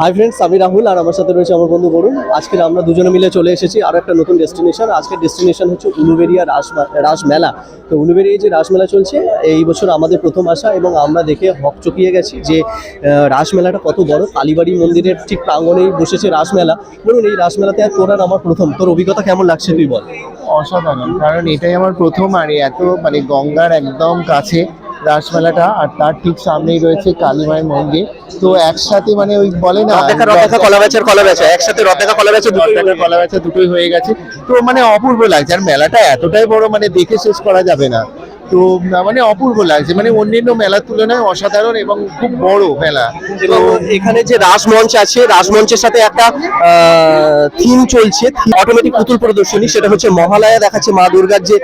Hi friends আমি রাহুল আর আমার সাথে রয়েছে আমার বন্ধু বরুণ। আজকে আমরা দুজনে মিলে চলে এসেছি আরও একটা নতুন ডেস্টিনেশন আজকের ডেস্টিনেশন হচ্ছে উলুবেরিয়া রাস রাস মেলা তো উলুবেরিয়া যে রাসমেলা চলছে, এই বছর আমাদের প্রথম আসা এবং আমরা দেখে হকচকিয়ে গেছি যে রাসমেলাটা কত বড়। কালীবাড়ি মন্দিরের ঠিক প্রাঙ্গণেই বসেছে রাসমেলা। বলুন, এই রাসমেলাতে আর তোর আমার প্রথম। তোর অভিজ্ঞতা কেমন লাগছে তুই বল। অসাধারণ, কারণ এটাই আমার প্রথম আর এত মানে গঙ্গার একদম কাছে। রাসমেলাটা আর তার ঠিক সামনেই রয়েছে কালীমায়ের মন্দির। তো একসাথে মানে ওই বলে না কলা বেচার কলা বেচা। একসাথে কলা বেচা কলা বেচা দুটোই হয়ে গেছে। তো মানে অপূর্ব লাগছে। আর মেলাটা এতটাই বড় মানে দেখে শেষ করা যাবে না। তো মানে অপূর্ব লাগছে। মানে অন্যান্য মেলার তুলনায় অসাধারণ এবং খুব বড় মেলা। এখানে যে রাসমঞ্চ আছে রাসমঞ্চের সাথে একটা থিম চলছে। অটোমেটিক পুতুল প্রদর্শনী সেটা হচ্ছে মহালয়া দেখাচ্ছে মা দুর্গার যে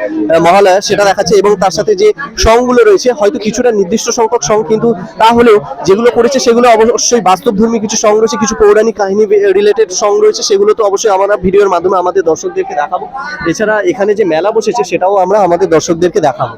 মহালয়া সেটা দেখাচ্ছে এবং তার সাথে যে সংগুলো রয়েছে হয়তো কিছুটা নির্দিষ্ট সংখ্যক সং কিন্তু তাহলেও যেগুলো করেছে সেগুলো অবশ্যই বাস্তবধর্মী কিছু সং রয়েছে কিছু পৌরাণিক কাহিনী রিলেটেড সং রয়েছে সেগুলো তো অবশ্যই আমরা ভিডিওর মাধ্যমে আমাদের দর্শকদেরকে দেখাবো। এছাড়া এখানে যে মেলা বসেছে সেটাও আমরা আমাদের দর্শকদেরকে দেখাবো।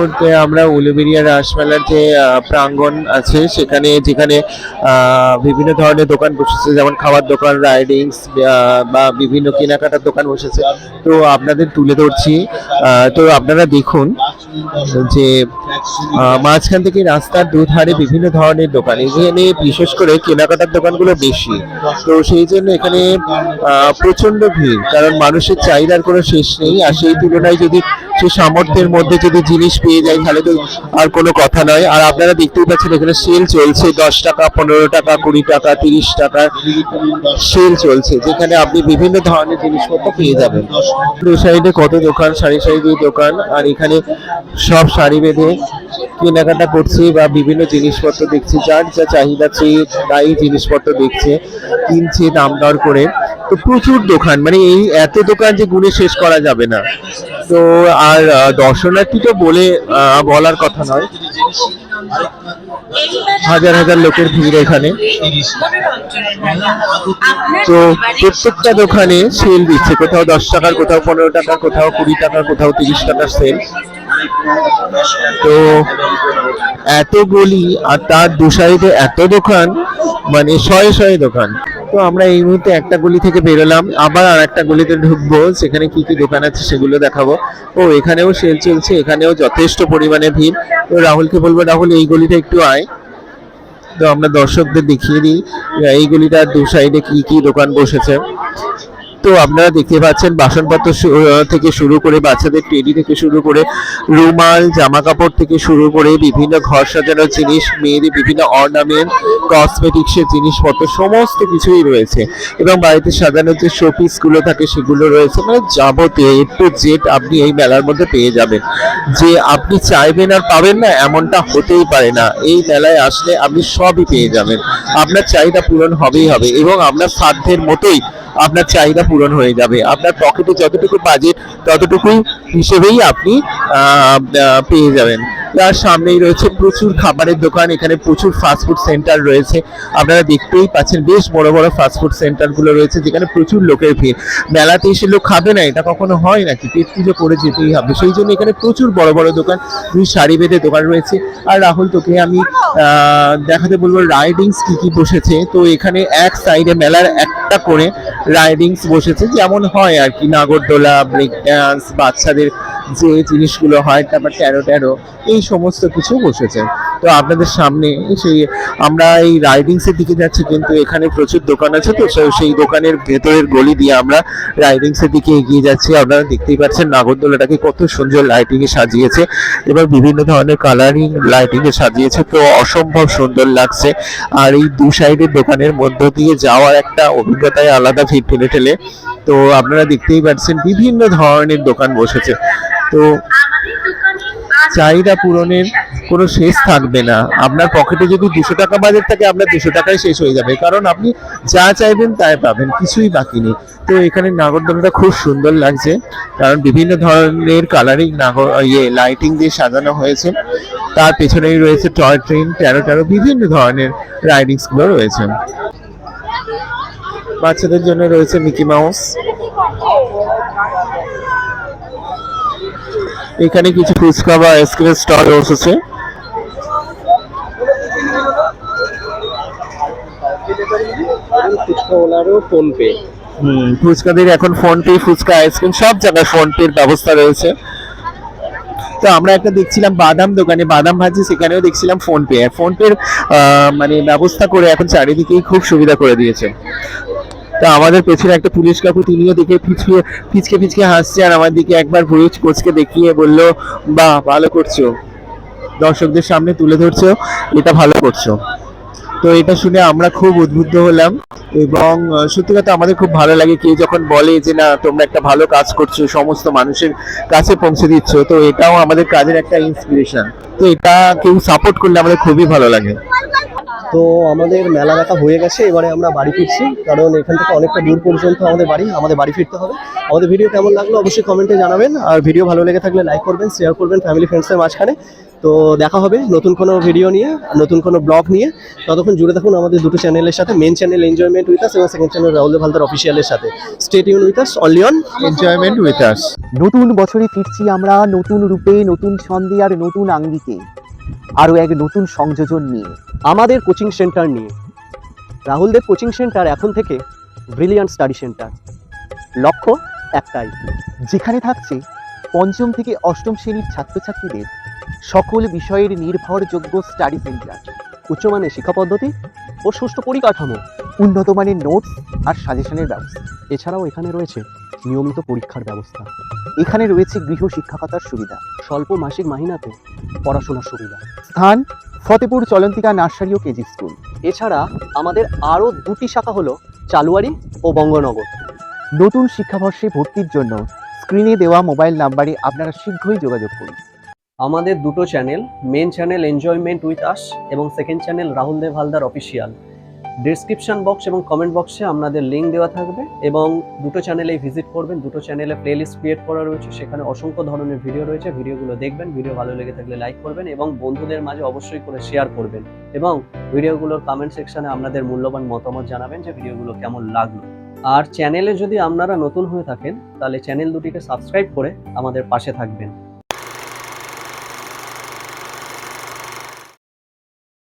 মুহূর্তে আমরা উলুবেরিয়া রাসমেলার যে প্রাঙ্গণ আছে, সেখানে, যেখানে বিভিন্ন ধরনের দোকান বসেছে, যেমন খাবার দোকান, রাইডিংস বা বিভিন্ন কেনাকাটার দোকান বসেছে। তো আপনাদের তুলে ধরছি। তো আপনারা দেখুন যে মাঝখান থেকে রাস্তার দুধারে বিভিন্ন ধরনের দোকান। এখানে বিশেষ করে কেনাকাটার দোকানগুলো বেশি। তো সেই জন্য এখানে প্রচণ্ড ভিড়। কারণ মানুষের চাহিদার কোনো শেষ নেই। আর সেই তুলনায় যদি সে সামর্থ্যের মধ্যে যদি জিনিস পেয়ে যায় তাহলে তো আর কোনো কথা নয়। আর আপনারা দেখতেই পাচ্ছেন, এখানে সেল চলছে। দশ টাকা, পনেরো টাকা, কুড়ি টাকা, তিরিশ টাকা সেল চলছে, যেখানে আপনি বিভিন্ন ধরনের জিনিসপত্র পেয়ে যাবেন। দু সাইডে কত দোকান? সারি সারি দুই দোকান। আর এখানে সব সারি বেঁধে কেনাকাটা করছে বা বিভিন্ন জিনিসপত্র দেখছে, যার যা চাহিদা চেয়ে তাই জিনিসপত্র দেখছে, কিনছে, দাম দর করে। তো প্রচুর দোকান মানে এই এত দোকান যে গুণে শেষ করা যাবে না। তো আর দর্শনার্থী তো বলে বলার কথা নয়। হাজার হাজার লোকের ভিড় এখানে। তো প্রত্যেকটা দোকানে সেল দিচ্ছে। কোথাও দশ টাকার, কোথাও পনেরো টাকা কোথাও কুড়ি টাকা কোথাও তিরিশ টাকার সেল তো এত গলি আর তার দু সাইডে এত দোকান মানে শয়ে শয়ে দোকান। তো আমরা এই মুহূর্তে একটা গলি থেকে বেরোলাম, আবার আর একটা গলিতে ঢুকবো, সেখানে কি কি দোকান আছে সেগুলো দেখাবো। ও, এখানেও সেল চলছে, এখানেও যথেষ্ট পরিমাণে ভিড়। তো রাহুলকে বলব, রাহুল, এই গলিটা একটু আয়। তো আমরা দর্শকদের দেখিয়ে দিই, এই গলিটার দু সাইডে কি কি দোকান বসেছে। তো আপনারা দেখতে পাচ্ছেন বাসনপত্র থেকে শুরু করে বাচ্চাদের টেডি থেকে শুরু করে রুমাল জামা কাপড় থেকে শুরু করে বিভিন্ন ঘর সাজানোর জিনিস, মেয়েদের বিভিন্ন অর্নামেন্ট কসমেটিক্সের জিনিসপত্র, সমস্ত কিছুই রয়েছে। এবং বাড়িতে সাজানোর যে শোপিসগুলো থাকে সেগুলো রয়েছে। মানে যাবতীয় এ টু জেড আপনি এই মেলার মধ্যে পেয়ে যাবেন। যে আপনি চাইবেন আর পাবেন না, এমনটা হতেই পারে না। এই মেলায় আসলে আপনি সবই পেয়ে যাবেন। আপনার চাহিদা পূরণ হবেই হবে। এবং আপনার সাধ্যের মতোই আপনার চাহিদা পূরণ হয়ে যাবে। আপনার পকেটে যতটুকু বাজেট ততটুকুই হিসেবেই আপনি পেয়ে যাবেন। তার সামনেই রয়েছে প্রচুর খাবারের দোকান, এখানে প্রচুর ফাস্টফুড সেন্টার রয়েছে। আপনারা দেখতেই পাচ্ছেন বেশ বড় বড় ফাস্টফুড সেন্টারগুলো রয়েছে, যেখানে প্রচুর লোকের ভিড়। মেলাতে এসে লোক খাবে না, এটা কখনো হয় নাকি? পেট পুজো করে যেতেই হবে। সেই জন্য এখানে প্রচুর বড় বড় দোকান, দুই সারি বেঁধে দোকান রয়েছে। আর রাহুল, তোকে আমি দেখাতে বলব রাইডিংস কি কি বসেছে? তো এখানে এক সাইডে মেলার একটা করে রাইডিংস বসেছে। যেমন হয় আর কি, নাগরদোলা ব্রেক ডান্স বাচ্চাদের যে জিনিসগুলো হয়, তারপর ট্যারো ট্যারো এই সমস্ত কিছু বসেছে। তো আপনাদের সামনে সেই আমরা এই রাইডিংস এর দিকে যাচ্ছি কিন্তু এখানে প্রচুর দোকান আছে তো সেই দোকানের ভেতরের গলি দিয়ে আমরা রাইডিংস এর দিকে এগিয়ে যাচ্ছি। আপনারা দেখতেই পাচ্ছেন নাগরদোলাটাকে কত সুন্দর লাইটিং এ সাজিয়েছে। এবং বিভিন্ন ধরনের কালারিং লাইটিং এ সাজিয়েছে তো অসম্ভব সুন্দর লাগছে। আর এই দু সাইডের দোকানের মধ্য দিয়ে যাওয়ার একটা অভিজ্ঞতায় আলাদা ভিড় ঠেলে ঠেলে। তো আপনারা দেখতেই পাচ্ছেন বিভিন্ন ধরনের দোকান বসেছে। তো চাহিদা পূরণের কোনো শেষ থাকবে না। আপনার পকেটে যদি দুশো টাকা বাজেট থাকে, আপনার দুশো টাকায় শেষ হয়ে যাবে। কারণ আপনি যা চাইবেন তাই পাবেন, কিছুই বাকি নেই। তো এখানে নাগরদোলাটা খুব সুন্দর লাগছে। কারণ বিভিন্ন ধরনের কালারিং নাগর ইয়ে লাইটিং দিয়ে সাজানো হয়েছে। তার পেছনেই রয়েছে টয় ট্রেন ট্যারো ট্যারো বিভিন্ন ধরনের রাইডিংসগুলো রয়েছে। বাচ্চাদের জন্য রয়েছে মিকি মাউস এখানে কিছু ফুচকা বা আইসক্রিমের স্টল বসেছে। ফোন পে হুম, ফুচকাদের এখন ফোন পে ফুচকা, আইসক্রিম, সব জায়গায় ফোন পের ব্যবস্থা রয়েছে। তো আমরা একটা দেখছিলাম বাদাম দোকানে, বাদাম ভাজি, সেখানেও দেখছিলাম ফোন পে ফোন পের মানে ব্যবস্থা করে এখন চারিদিকেই খুব সুবিধা করে দিয়েছে। তো আমাদের পেছনে একটা পুলিশ কাকু, তিনিও দেখে পিছিয়ে পিচকে পিচকে হাসছে আর আমার দিকে একবার ভুরুজ কোচকে দেখিয়ে বলল, বাহ, ভালো করছ। দর্শকদের সামনে তুলে ধরছো, এটা ভালো করছ। তো এটা শুনে আমরা খুব উদ্বুদ্ধ হলাম এবং সত্যি কথা আমাদের খুব ভালো লাগে কেউ যখন বলে যে, না, তোমরা একটা ভালো কাজ করছ, সমস্ত মানুষের কাছে পৌঁছে দিচ্ছ, তো এটাও আমাদের কাজের একটা ইন্সপিরেশন তো এটা কেউ সাপোর্ট করলে আমাদের খুবই ভালো লাগে। তো আমাদের মেলা দেখা হয়ে গেছে এবারে আমরা বাড়ি ফিরছি কারণ এখান থেকে অনেকটা দূর পর্যন্ত আমাদের বাড়ি আমাদের বাড়ি ফিরতে হবে। আমাদের ভিডিও কেমন লাগল অবশ্যই কমেন্টে জানাবেন আর ভিডিও ভালো লেগে থাকলে লাইক করবেন শেয়ার করবেন ফ্যামিলি ফ্রেন্ডসের মাঝখানে। তো দেখা হবে নতুন কোনো ভিডিও নিয়ে নতুন কোনো ব্লগ নিয়ে। ততক্ষণ জুড়ে থাকুন আমাদের দুটো চ্যানেলের সাথে main channel enjoyment with us এবং সেকেন্ড চ্যানেল রাহুল ভালদার অফিসিয়ালের সাথে। Stay Yoon with us only on enjoyment with us নতুন বছরে ফিরছি আমরা নতুন রূপে নতুন ছন্দে আর নতুন আঙ্গিকে। আরও এক নতুন সংযোজন নিয়ে। আমাদের কোচিং সেন্টার নিয়ে। রাহুলদের কোচিং সেন্টার এখন থেকে ব্রিলিয়ান্ট স্টাডি সেন্টার। লক্ষ্য একটাই, যেখানে থাকছে পঞ্চম থেকে অষ্টম শ্রেণির ছাত্রছাত্রীদের সকল বিষয়ের নির্ভরযোগ্য স্টাডি সেন্টার, উচ্চমানের শিক্ষা পদ্ধতি ও সুষ্ঠু পরিকাঠামো। উন্নত মানের নোটস আর সাজেশনের ব্যবস্থা। এছাড়াও এখানে রয়েছে নিয়মিত পরীক্ষার ব্যবস্থা। এখানে রয়েছে গৃহ শিক্ষকতার সুবিধা, স্বল্প মাসিক মাহিনাতে পড়াশোনার সুবিধা। স্থান, ফতেপুর চলন্তিকা নার্সারি ও কেজি স্কুল। এছাড়া আমাদের আরও দুটি শাখা হলো চালুয়ারি ও বঙ্গনগর। নতুন শিক্ষাবর্ষে ভর্তির জন্য স্ক্রিনে দেওয়া মোবাইল নাম্বারে আপনারা শীঘ্রই যোগাযোগ করুন। আমাদের দুটো channel main channel enjoyment with us এবং second channel Rahul Dev Haldar official. Description box এবং কমেন্ট বক্সে আপনাদের লিঙ্ক দেওয়া থাকবে এবং দুটো চ্যানেলেই ভিজিট করবেন, দুটো চ্যানেলে প্লেলিস্ট ক্রিয়েট করা রয়েছে, সেখানে অসংখ্য ধরনের ভিডিও রয়েছে ভিডিওগুলো দেখবেন ভিডিও ভালো লেগে থাকলে লাইক করবেন এবং বন্ধুদের মাঝে অবশ্যই করে শেয়ার করবেন এবং ভিডিওগুলোর কমেন্ট সেকশনে আপনাদের মূল্যবান মতামত জানাবেন যে ভিডিওগুলো কেমন লাগল। আর চ্যানেলে যদি আপনারা নতুন হয়ে থাকেন, তাহলে চ্যানেল দুটিকে সাবস্ক্রাইব করে আমাদের পাশে থাকবেন।